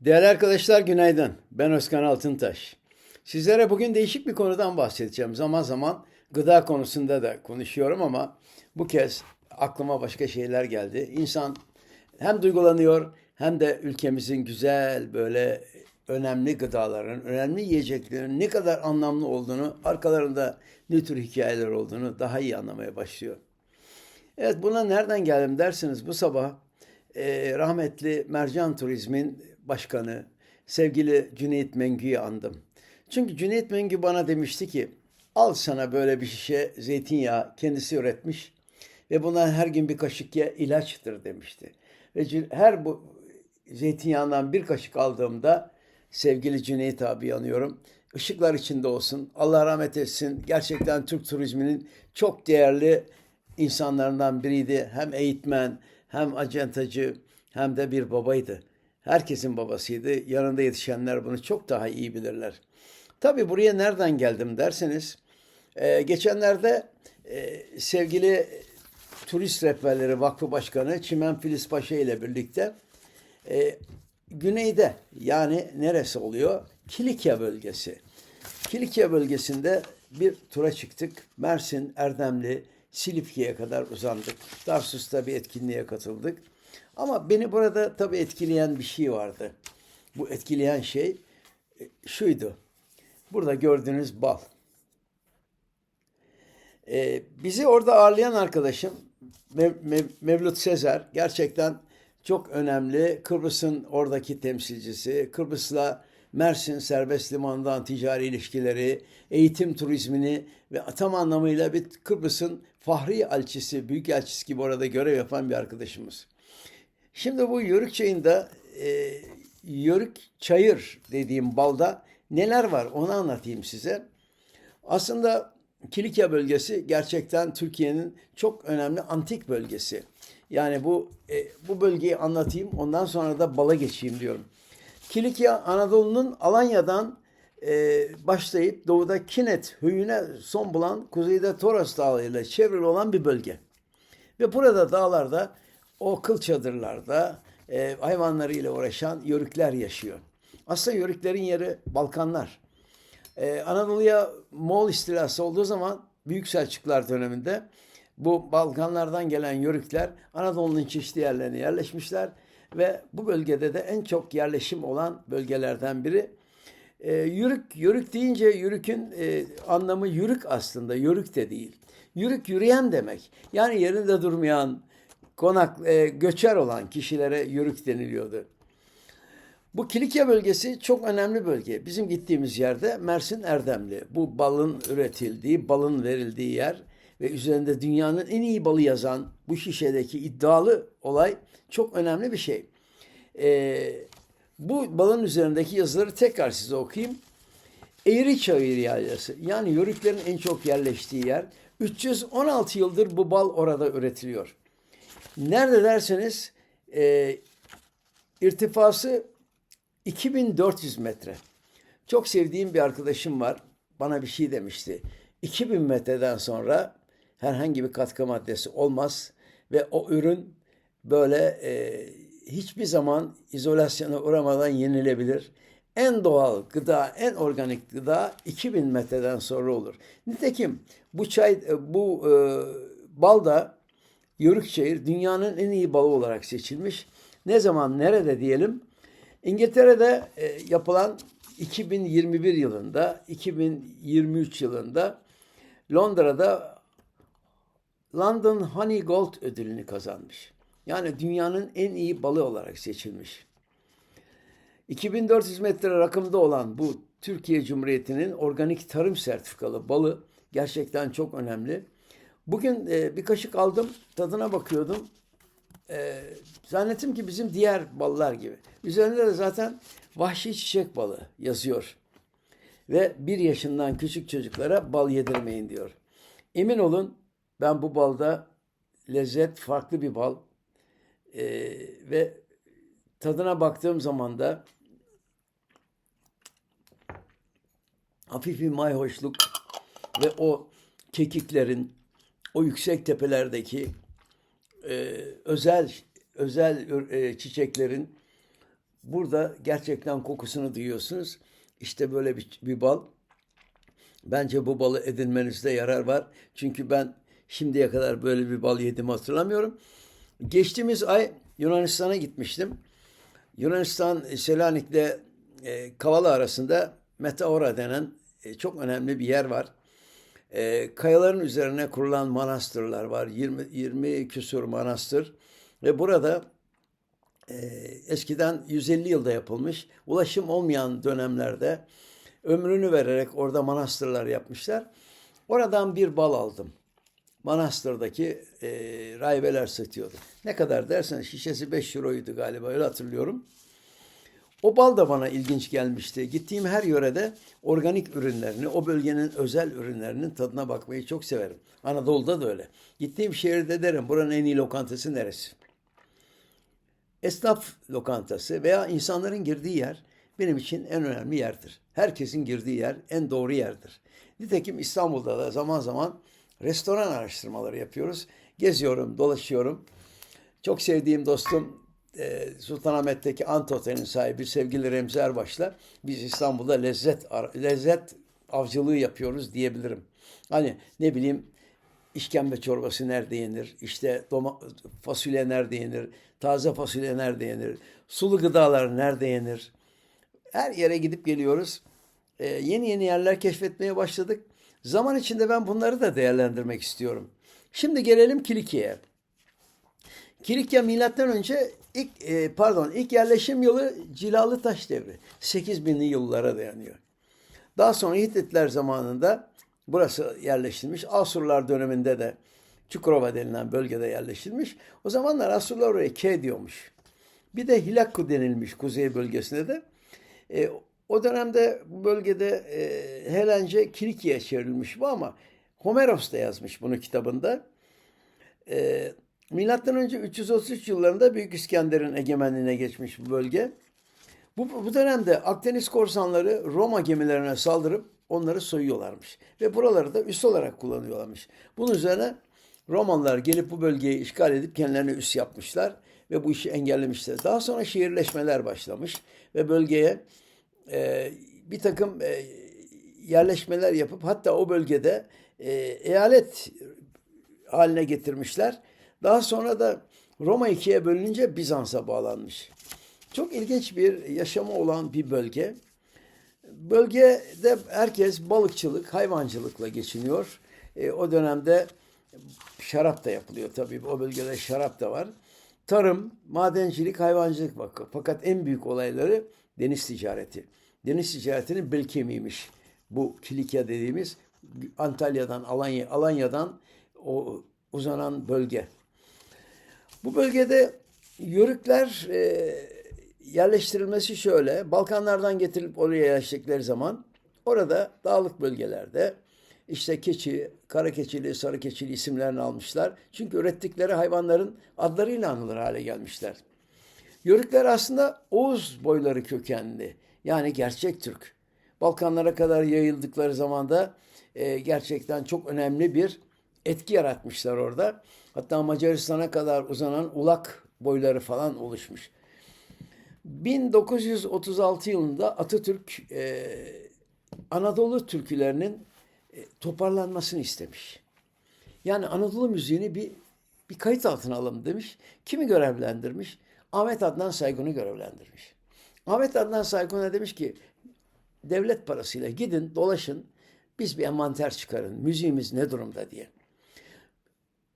Değerli arkadaşlar günaydın. Ben Özkan Altıntaş. Sizlere bugün değişik bir konudan bahsedeceğim. Zaman zaman gıda konusunda da konuşuyorum ama bu kez aklıma başka şeyler geldi. İnsan hem duygulanıyor hem de ülkemizin güzel böyle önemli gıdaların, önemli yiyeceklerin ne kadar anlamlı olduğunu, arkalarında ne tür hikayeler olduğunu daha iyi anlamaya başlıyor. Evet buna nereden geldim dersiniz bu sabah e, rahmetli Mercan Turizm'in başkanı sevgili Cüneyt Mengü'yü andım. Çünkü Cüneyt Mengü bana demişti ki al sana böyle bir şişe zeytinyağı kendisi üretmiş ve buna her gün bir kaşık ye ilaçtır demişti. Ve her bu zeytinyağından bir kaşık aldığımda sevgili Cüneyt abi anıyorum. Işıklar içinde olsun. Allah rahmet etsin. Gerçekten Türk turizminin çok değerli insanlarından biriydi. Hem eğitmen, hem acentacı, hem de bir babaydı. Herkesin babasıydı. Yanında yetişenler bunu çok daha iyi bilirler. Tabii buraya nereden geldim derseniz, e, geçenlerde e, sevgili Turist Rehberleri Vakfı Başkanı Çimen Filiz Paşa ile birlikte e, güneyde yani neresi oluyor? Kilikya bölgesi. Kilikya bölgesinde bir tura çıktık. Mersin, Erdemli, Silifke'ye kadar uzandık. Tarsus'ta bir etkinliğe katıldık. Ama beni burada tabii etkileyen bir şey vardı. Bu etkileyen şey e, şuydu. Burada gördüğünüz bal. Ee, bizi orada ağırlayan arkadaşım Mev- Mev- Mevlüt Sezer gerçekten çok önemli. Kıbrıs'ın oradaki temsilcisi. Kıbrıs'la Mersin Serbest Limanı'ndan ticari ilişkileri, eğitim turizmini ve tam anlamıyla bir Kıbrıs'ın fahri elçisi, büyük elçisi gibi orada görev yapan bir arkadaşımız. Şimdi bu yörük çayında e, yörük çayır dediğim balda neler var onu anlatayım size. Aslında Kilikya bölgesi gerçekten Türkiye'nin çok önemli antik bölgesi. Yani bu e, bu bölgeyi anlatayım ondan sonra da bala geçeyim diyorum. Kilikya Anadolu'nun Alanya'dan e, başlayıp doğuda Kinet höyüne son bulan kuzeyde Toros Dağı ile çevrili olan bir bölge. Ve burada dağlarda o kıl çadırlarda e, hayvanlarıyla uğraşan yörükler yaşıyor. Aslında yörüklerin yeri Balkanlar. Ee, Anadolu'ya Moğol istilası olduğu zaman Büyük Selçuklar döneminde bu Balkanlardan gelen yörükler Anadolu'nun çeşitli yerlerine yerleşmişler ve bu bölgede de en çok yerleşim olan bölgelerden biri. Ee, yörük, yörük deyince yörükün e, anlamı yürük aslında, yörük de değil. Yürük yürüyen demek. Yani yerinde durmayan, konak, e, göçer olan kişilere yörük deniliyordu. Bu Kilikya bölgesi çok önemli bölge. Bizim gittiğimiz yerde Mersin Erdemli. Bu balın üretildiği, balın verildiği yer ve üzerinde dünyanın en iyi balı yazan bu şişedeki iddialı olay çok önemli bir şey. Ee, bu balın üzerindeki yazıları tekrar size okuyayım. Eğri Çayır Yaylası yani Yörüklerin en çok yerleştiği yer. 316 yıldır bu bal orada üretiliyor. Nerede derseniz e, irtifası 2400 metre. Çok sevdiğim bir arkadaşım var. Bana bir şey demişti. 2000 metreden sonra herhangi bir katkı maddesi olmaz ve o ürün böyle e, hiçbir zaman izolasyona uğramadan yenilebilir. En doğal gıda, en organik gıda 2000 metreden sonra olur. Nitekim bu çay, e, bu e, bal da Yörükçayır dünyanın en iyi balı olarak seçilmiş. Ne zaman, nerede diyelim? İngiltere'de e, yapılan 2021 yılında, 2023 yılında Londra'da London Honey Gold ödülünü kazanmış. Yani dünyanın en iyi balı olarak seçilmiş. 2400 metre rakımda olan bu Türkiye Cumhuriyeti'nin organik tarım sertifikalı balı gerçekten çok önemli. Bugün e, bir kaşık aldım, tadına bakıyordum. E, zannettim ki bizim diğer ballar gibi. Üzerinde de zaten vahşi çiçek balı yazıyor. Ve bir yaşından küçük çocuklara bal yedirmeyin diyor. Emin olun ben bu balda lezzet farklı bir bal. E, ve tadına baktığım zaman da hafif bir mayhoşluk ve o kekiklerin o yüksek tepelerdeki e, özel özel e, çiçeklerin burada gerçekten kokusunu duyuyorsunuz. İşte böyle bir, bir bal. Bence bu balı edinmenizde yarar var. Çünkü ben şimdiye kadar böyle bir bal yedim hatırlamıyorum. Geçtiğimiz ay Yunanistan'a gitmiştim. Yunanistan Selanik'le e, Kavala arasında Metaora denen e, çok önemli bir yer var. E, kayaların üzerine kurulan manastırlar var. 20, 20 küsur manastır. Ve burada e, eskiden 150 yılda yapılmış, ulaşım olmayan dönemlerde ömrünü vererek orada manastırlar yapmışlar. Oradan bir bal aldım. Manastırdaki e, rahibeler satıyordu. Ne kadar dersen şişesi 5 euroydu galiba öyle hatırlıyorum. O bal da bana ilginç gelmişti. Gittiğim her yörede organik ürünlerini, o bölgenin özel ürünlerinin tadına bakmayı çok severim. Anadolu'da da öyle. Gittiğim şehirde derim buranın en iyi lokantası neresi? Esnaf lokantası veya insanların girdiği yer benim için en önemli yerdir. Herkesin girdiği yer en doğru yerdir. Nitekim İstanbul'da da zaman zaman restoran araştırmaları yapıyoruz. Geziyorum, dolaşıyorum. Çok sevdiğim dostum Sultanahmet'teki Ant Otel'in sahibi sevgili Remzi Erbaş'la biz İstanbul'da lezzet lezzet avcılığı yapıyoruz diyebilirim. Hani ne bileyim işkembe çorbası nerede yenir? İşte doma, fasulye nerede yenir? Taze fasulye nerede yenir? Sulu gıdalar nerede yenir? Her yere gidip geliyoruz. Ee, yeni yeni yerler keşfetmeye başladık. Zaman içinde ben bunları da değerlendirmek istiyorum. Şimdi gelelim Kilikya'ya. Kilikya milattan önce ilk e, pardon ilk yerleşim yılı Cilalı Taş devri. 8000'li yıllara dayanıyor. Daha sonra Hititler zamanında burası yerleştirilmiş. Asurlar döneminde de Çukurova denilen bölgede yerleştirilmiş. O zamanlar Asurlar oraya K diyormuş. Bir de Hilakku denilmiş kuzey bölgesinde de. E, o dönemde bu bölgede e, Helence Kilikya'ya çevrilmiş bu ama Homeros da yazmış bunu kitabında. E, Milattan önce 333 yıllarında Büyük İskender'in egemenliğine geçmiş bu bölge. Bu, bu dönemde Akdeniz korsanları Roma gemilerine saldırıp onları soyuyorlarmış. Ve buraları da üs olarak kullanıyorlarmış. Bunun üzerine Romalılar gelip bu bölgeyi işgal edip kendilerine üs yapmışlar ve bu işi engellemişler. Daha sonra şehirleşmeler başlamış ve bölgeye e, bir takım e, yerleşmeler yapıp hatta o bölgede e, eyalet haline getirmişler. Daha sonra da Roma ikiye bölününce Bizans'a bağlanmış. Çok ilginç bir yaşamı olan bir bölge. Bölgede herkes balıkçılık, hayvancılıkla geçiniyor. E, o dönemde şarap da yapılıyor tabii. O bölgede şarap da var. Tarım, madencilik, hayvancılık bakıyor. Fakat en büyük olayları deniz ticareti. Deniz ticaretinin bel kemiğiymiş. Bu Kilikya dediğimiz Antalya'dan, Alanya, Alanya'dan o uzanan bölge. Bu bölgede yörükler e, yerleştirilmesi şöyle. Balkanlardan getirilip oraya yerleştikleri zaman orada dağlık bölgelerde işte keçi, kara keçili, sarı keçili isimlerini almışlar. Çünkü ürettikleri hayvanların adlarıyla anılır hale gelmişler. Yörükler aslında Oğuz boyları kökenli. Yani gerçek Türk. Balkanlara kadar yayıldıkları zaman da e, gerçekten çok önemli bir etki yaratmışlar orada. Hatta Macaristan'a kadar uzanan ulak boyları falan oluşmuş. 1936 yılında Atatürk e, Anadolu türkülerinin e, toparlanmasını istemiş. Yani Anadolu müziğini bir bir kayıt altına alalım demiş. Kimi görevlendirmiş? Ahmet Adnan Saygun'u görevlendirmiş. Ahmet Adnan Saygun'a demiş ki devlet parasıyla gidin dolaşın biz bir envanter çıkarın müziğimiz ne durumda diye.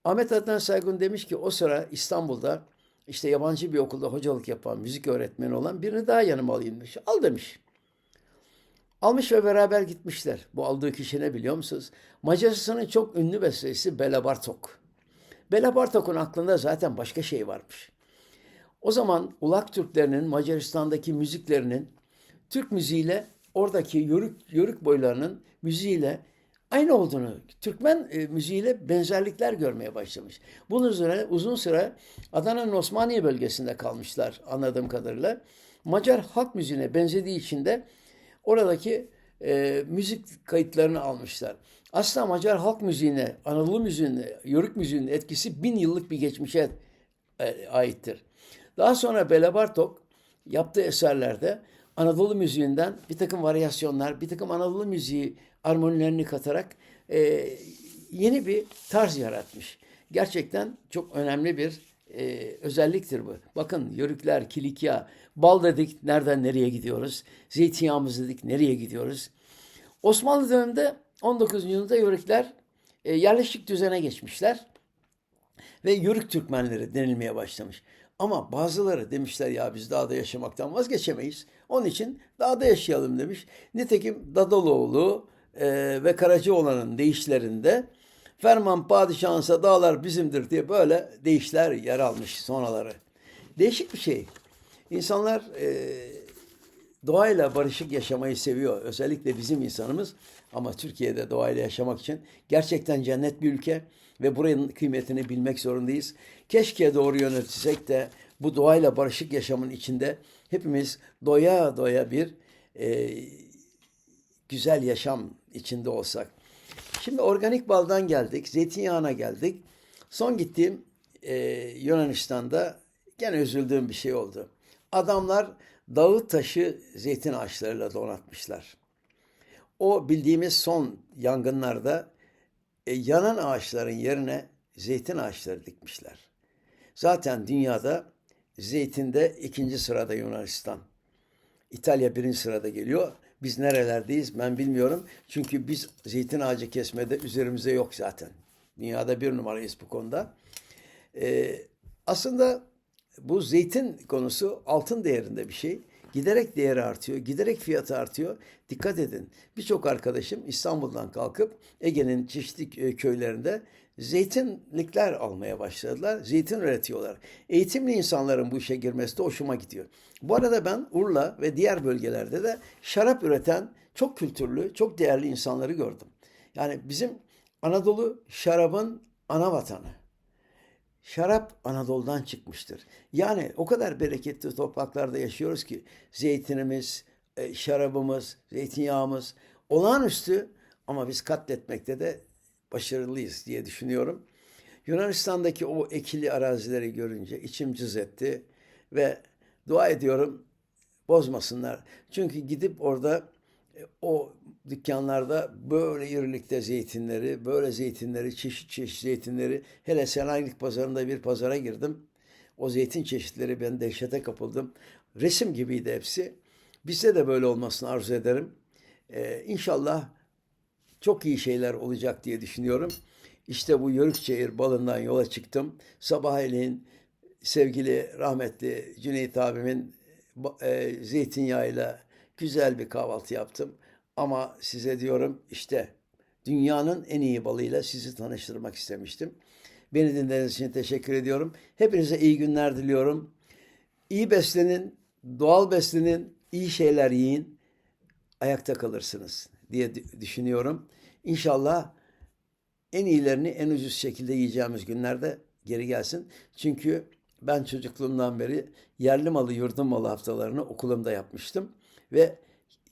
Ahmet Adnan Saygun demiş ki o sıra İstanbul'da işte yabancı bir okulda hocalık yapan, müzik öğretmeni olan birini daha yanıma alayım demiş. Al demiş. Almış ve beraber gitmişler. Bu aldığı kişi ne biliyor musunuz? Macaristan'ın çok ünlü bestecisi Bela Bartok. Bela Bartok'un aklında zaten başka şey varmış. O zaman Ulak Türklerinin Macaristan'daki müziklerinin Türk müziğiyle oradaki yörük, yörük boylarının müziğiyle aynı olduğunu, Türkmen e, müziğiyle benzerlikler görmeye başlamış. Bunun üzerine uzun süre Adana'nın Osmaniye bölgesinde kalmışlar anladığım kadarıyla. Macar halk müziğine benzediği için de oradaki e, müzik kayıtlarını almışlar. Aslında Macar halk müziğine, Anadolu müziğine, Yörük müziğinin etkisi bin yıllık bir geçmişe e, aittir. Daha sonra Bela Bartok yaptığı eserlerde Anadolu müziğinden bir takım varyasyonlar, bir takım Anadolu müziği armonilerini katarak e, yeni bir tarz yaratmış. Gerçekten çok önemli bir e, özelliktir bu. Bakın yörükler, kilikya, bal dedik nereden nereye gidiyoruz? Zeytinyağımız dedik nereye gidiyoruz? Osmanlı döneminde 19. yüzyılda yörükler e, yerleşik düzene geçmişler ve yörük Türkmenleri denilmeye başlamış. Ama bazıları demişler ya biz dağda yaşamaktan vazgeçemeyiz. Onun için dağda yaşayalım demiş. Nitekim Dadaloğlu e, ve Karacaoğlan'ın deyişlerinde Ferman padişahınsa dağlar bizimdir diye böyle deyişler yer almış sonraları. Değişik bir şey. İnsanlar e, doğayla barışık yaşamayı seviyor. Özellikle bizim insanımız. Ama Türkiye'de doğayla yaşamak için gerçekten cennet bir ülke ve buranın kıymetini bilmek zorundayız. Keşke doğru yönetilsek de bu doğayla barışık yaşamın içinde hepimiz doya doya bir e, güzel yaşam içinde olsak. Şimdi organik baldan geldik, zeytinyağına geldik. Son gittiğim e, Yunanistan'da gene üzüldüğüm bir şey oldu. Adamlar dağı taşı zeytin ağaçlarıyla donatmışlar. O bildiğimiz son yangınlarda e, yanan ağaçların yerine zeytin ağaçları dikmişler. Zaten dünyada zeytinde ikinci sırada Yunanistan. İtalya birinci sırada geliyor. Biz nerelerdeyiz ben bilmiyorum. Çünkü biz zeytin ağacı kesmede üzerimize yok zaten. Dünyada bir numarayız bu konuda. Ee, aslında bu zeytin konusu altın değerinde bir şey. Giderek değeri artıyor, giderek fiyatı artıyor. Dikkat edin. Birçok arkadaşım İstanbul'dan kalkıp Ege'nin çeşitli köylerinde zeytinlikler almaya başladılar. Zeytin üretiyorlar. Eğitimli insanların bu işe girmesi de hoşuma gidiyor. Bu arada ben Urla ve diğer bölgelerde de şarap üreten çok kültürlü, çok değerli insanları gördüm. Yani bizim Anadolu şarabın ana vatanı. Şarap Anadolu'dan çıkmıştır. Yani o kadar bereketli topraklarda yaşıyoruz ki zeytinimiz, e, şarabımız, zeytinyağımız olağanüstü ama biz katletmekte de başarılıyız diye düşünüyorum. Yunanistan'daki o ekili arazileri görünce içim cız etti ve dua ediyorum bozmasınlar. Çünkü gidip orada e, o dükkanlarda böyle irilikte zeytinleri, böyle zeytinleri, çeşit çeşit zeytinleri. Hele Selanik pazarında bir pazara girdim. O zeytin çeşitleri ben dehşete kapıldım. Resim gibiydi hepsi. Bizde de böyle olmasını arzu ederim. Ee, inşallah çok iyi şeyler olacak diye düşünüyorum. İşte bu Yörükçehir balından yola çıktım. Sabahleyin sevgili rahmetli Cüneyt abimin e, zeytinyağıyla güzel bir kahvaltı yaptım. Ama size diyorum işte dünyanın en iyi balıyla sizi tanıştırmak istemiştim. Beni dinlediğiniz için teşekkür ediyorum. Hepinize iyi günler diliyorum. İyi beslenin, doğal beslenin, iyi şeyler yiyin. Ayakta kalırsınız diye düşünüyorum. İnşallah en iyilerini en ucuz şekilde yiyeceğimiz günlerde geri gelsin. Çünkü ben çocukluğumdan beri yerli malı, yurdum malı haftalarını okulumda yapmıştım. Ve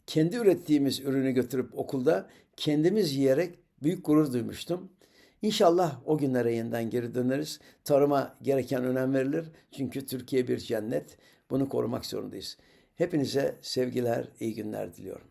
kendi ürettiğimiz ürünü götürüp okulda kendimiz yiyerek büyük gurur duymuştum. İnşallah o günlere yeniden geri döneriz. Tarıma gereken önem verilir. Çünkü Türkiye bir cennet. Bunu korumak zorundayız. Hepinize sevgiler, iyi günler diliyorum.